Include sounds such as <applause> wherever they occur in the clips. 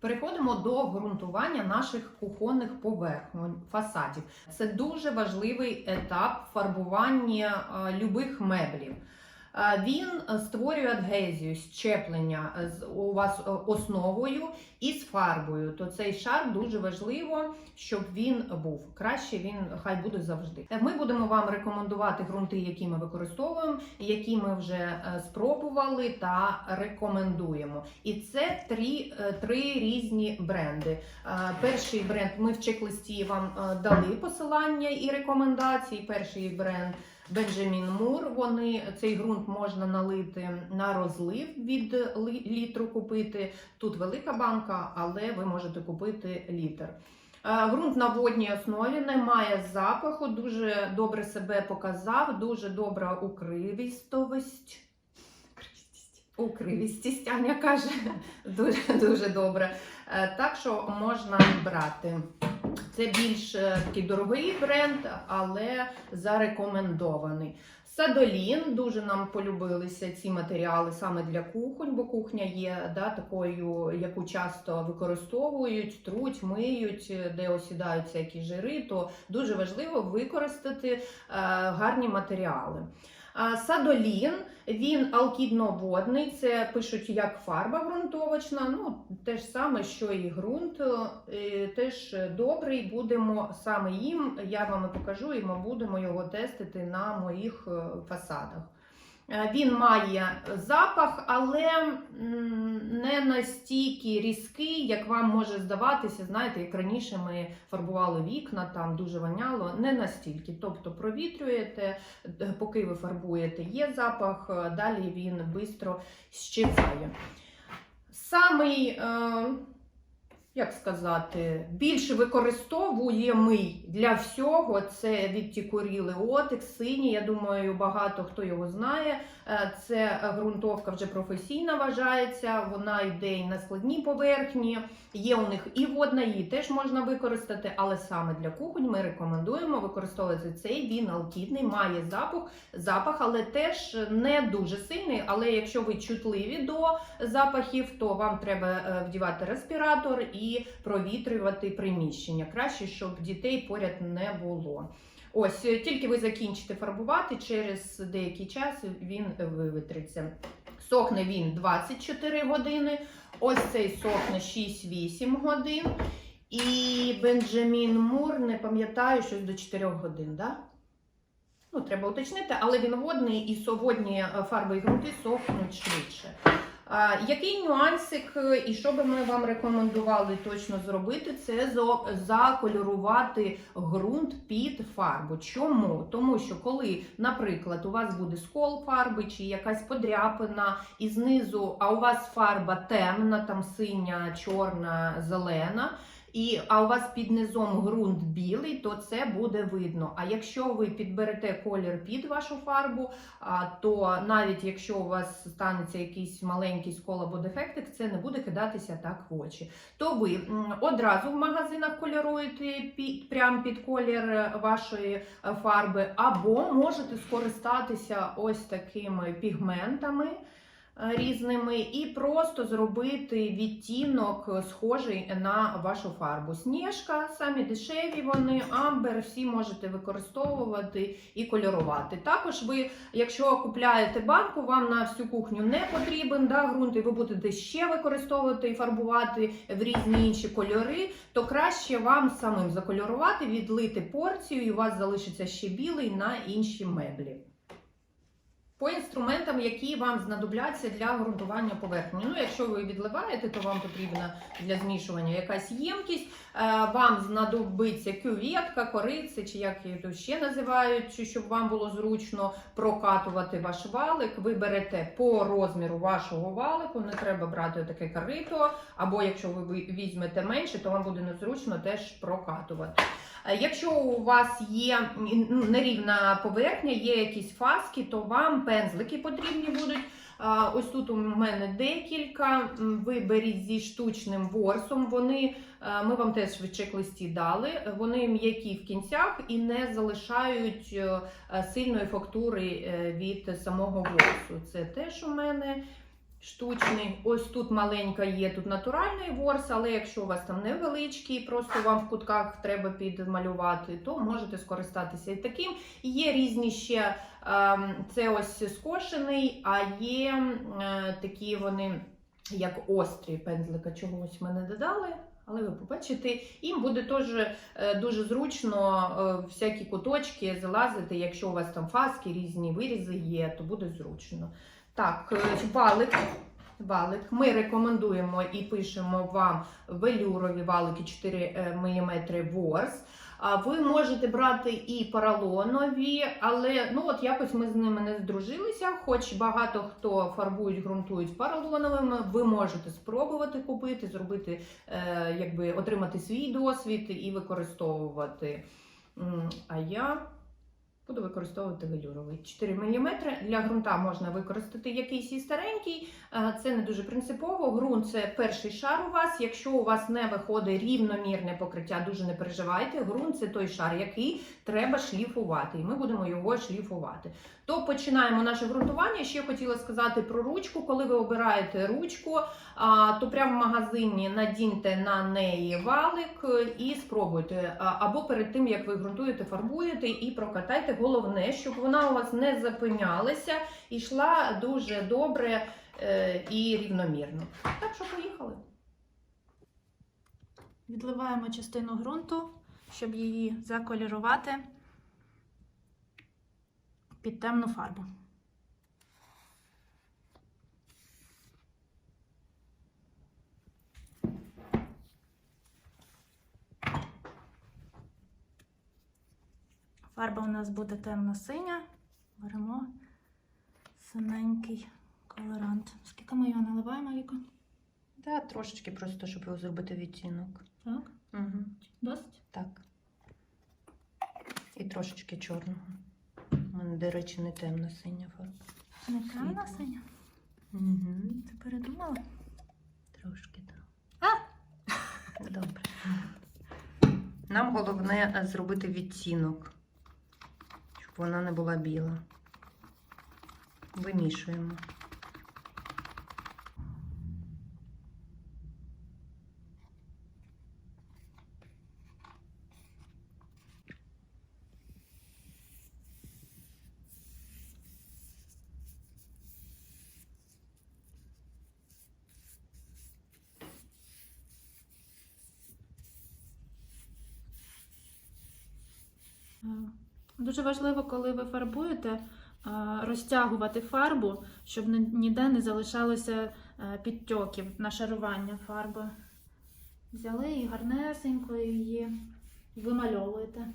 Переходимо до ґрунтування наших кухонних поверхонь фасадів. Це дуже важливий етап фарбування е, любих меблів. Е, Він е, створює адгезію, щеплення з у вас е, основою і з фарбою. То цей шар дуже важливо, щоб він був. Краще він хай буде завжди. Е, Ми будемо вам рекомендувати ґрунти, які ми використовуємо, які ми вже е, спробували та рекомендуємо. І це три, е, три різні бренди. Е, Перший бренд ми в чек-листі вам е, дали посилання і рекомендації. Перший бренд Бенджамін Мур. Вони цей ґрунт можна налити на розлив від літру купити. Тут велика банка, але ви можете купити літр. Е, Ґрунт на водній основі не має запаху, дуже добре себе показав, дуже добра укривістовість. Укривістість, Аня каже, <laughs> дуже дуже добре. Е, Так що можна брати. Це більш е, такий дорогий бренд, але зарекомендований. Садолін дуже нам полюбилися ці матеріали саме для кухонь, бо кухня є да, такою, яку часто використовують, труть, миють, е, де осідають всякі жири. То дуже важливо використати е, гарні матеріали. Садолін він алкідноводний, це пишуть як фарба ґрунтовочна. Ну те ж саме, що і ґрунт, е, теж добрий. Будемо саме їм. Я вам покажу, і ми будемо його тестити на моїх е, фасадах. Е, Він має запах, але не настільки різкий, як вам може здаватися. Знаєте, як раніше ми фарбували вікна, там дуже воняло, не настільки. Тобто провітрюєте, поки ви фарбуєте, є запах, е, далі він швидко щезає. Самий, е, як сказати, більше використовуємий для всього це від Тікуріли Отекс, синій. Я думаю, багато хто його знає. Е, Це ґрунтовка вже професійна вважається. Вона йде і на складній поверхні. Є у них і водна, її теж можна використати, але саме для кухонь ми рекомендуємо використовувати цей. Він алкідний, має запах, запах, але теж не дуже сильний. Але якщо ви чутливі до запахів, то вам треба е, вдівати респіратор і провітрювати приміщення. Краще, щоб дітей поряд не було. Ось тільки ви закінчите фарбувати, через деякий час він вивітриться. Сохне він 24 години. Ось цей сохне 6-8 годин. І Бенджамін Мур, не пам'ятаю, щось до 4 годин, да? Ну, треба уточнити, але він водний і соводні е, фарби і ґрунти сохнуть швидше. Який нюансик е, і що би ми вам рекомендували точно зробити, це закольорувати ґрунт під фарбу. Чому? Тому що коли, наприклад, у вас буде скол фарби чи якась подряпина, і знизу, а у вас фарба темна, там синя, чорна, зелена. І, а у вас під низом ґрунт білий, то це буде видно. А якщо ви підберете колір під вашу фарбу, а, то навіть якщо у вас станеться якийсь маленький скол або дефектик, це не буде кидатися так в очі. То ви одразу в магазинах кольоруєте під, прямо під колір е, вашої е, фарби, або можете скористатися ось такими пігментами. Е, Різними і просто зробити відтінок е, схожий на вашу фарбу. Сніжка, самі дешеві вони, амбер, всі можете використовувати і кольорувати. Також ви, якщо купляєте банку, вам на всю кухню не потрібен да, ґрунт, і ви будете ще використовувати і фарбувати в різні інші кольори, то краще вам самим закольорувати, відлити порцію, і у вас залишиться ще білий на інші меблі. По інструментам, які вам знадобляться для ґрунтування поверхні. Ну, якщо ви відливаєте, то вам потрібна для змішування якась ємкість. Е, Вам знадобиться кюветка, кориця, чи як її тут ще називають, щоб вам було зручно прокатувати ваш валик. Ви берете по розміру вашого валику, не треба брати таке корито, або якщо ви візьмете менше, то вам буде незручно теж прокатувати. Е, Якщо у вас є нерівна поверхня, є якісь фаски, то вам пензлики потрібні будуть. Ось тут у мене декілька. Виберіть зі штучним ворсом. Вони е, ми вам теж в чек-листі дали. Вони м'які в кінцях і не залишають е, сильної фактури е, від самого ворсу. Це теж у мене штучний. Ось тут маленька є, тут натуральний ворс, але якщо у вас там невеличкий, просто вам в кутках треба підмалювати, то можете скористатися і таким. Є різні ще, ем, це ось скошений, а є е, такі вони, як острі пензлика, чогось ми не додали. Але ви побачите, їм буде теж е, дуже зручно е, всякі куточки залазити. Якщо у вас там фаски, різні вирізи є, то буде зручно. Так, е, валик. Валик. Ми рекомендуємо і пишемо вам велюрові валики 4 мм ворс. Ви можете брати і поролонові, але ну от якось ми з ними не здружилися. Хоч багато хто фарбують, ґрунтують поролоновими, ви можете спробувати купити, зробити, е, якби отримати свій досвід і використовувати. А я буду використовувати велюровий 4 мм. Для ґрунта можна використати якийсь і старенький. Е, Це не дуже принципово. Ґрунт це перший шар у вас. Якщо у вас не виходить рівномірне покриття, дуже не переживайте. Ґрунт це той шар, який треба шліфувати, і ми будемо його шліфувати. То починаємо наше ґрунтування. Ще хотіла сказати про ручку. Коли ви обираєте ручку, то прямо в магазині надіньте на неї валик е, і спробуйте. Або перед тим як ви ґрунтуєте, фарбуєте і прокатайте. Головне, щоб вона у вас не запинялася і йшла дуже добре е, і рівномірно. Так що поїхали. Відливаємо частину ґрунту, щоб її заколірувати під темну фарбу. Фарба у нас буде темно-синя. Беремо синенький колорант. Скільки ми його наливаємо, Віко? Так, трошечки просто, щоб його зробити відтінок. Так, Угу. досить. Так. І трошечки чорного. У мене, до речі, не темна синя фарба. Не темна синя? Угу. Ти передумала? Трошки так. А! Добре. Нам головне е, зробити відтінок, вона не була біла. Вимішуємо. Е, Дуже важливо, коли ви фарбуєте, е, розтягувати фарбу, щоб ніде не залишалося е, підтьоків, нашарування фарби. Взяли і гарнесенько її вимальовуєте.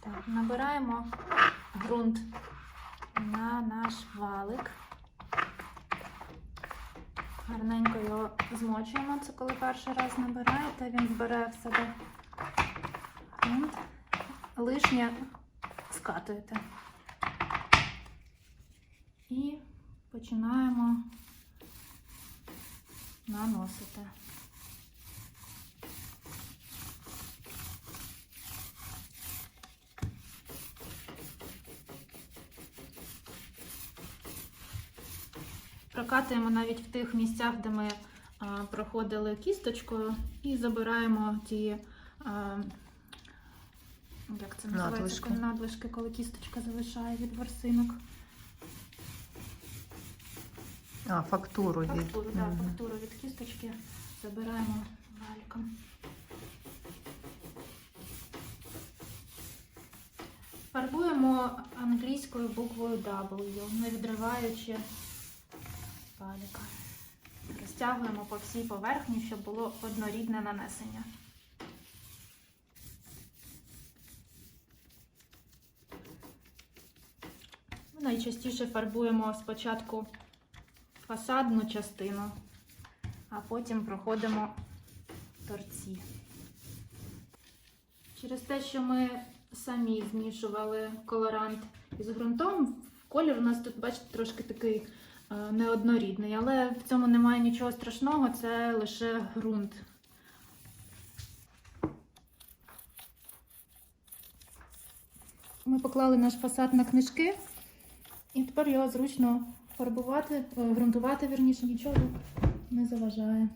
Так, набираємо ґрунт на наш валик. Гарненько його змочуємо. Це коли перший раз набираєте, він збере в себе ґрунт лишнє скатуєте. І починаємо наносити. Прокатуємо навіть в тих місцях, де ми проходили кісточкою, і забираємо ті як це називається? Надлишки. Коли надлишки, коли кісточка залишає від ворсинок. А, фактуру від. Фактуру, да, Мгм. фактуру від кісточки забираємо валіком. Фарбуємо англійською буквою W, не відриваючи валіка. Розтягуємо по всій поверхні, щоб було однорідне нанесення. Найчастіше фарбуємо спочатку фасадну частину, а потім проходимо торці. Через те, що ми самі змішували колорант із ґрунтом, колір у нас тут, бачите, трошки такий е, неоднорідний, але в цьому немає нічого страшного, це лише ґрунт. Ми поклали наш фасад на книжки, і тепер його зручно фарбувати, грунтувати, вірніше, нічого не заважає.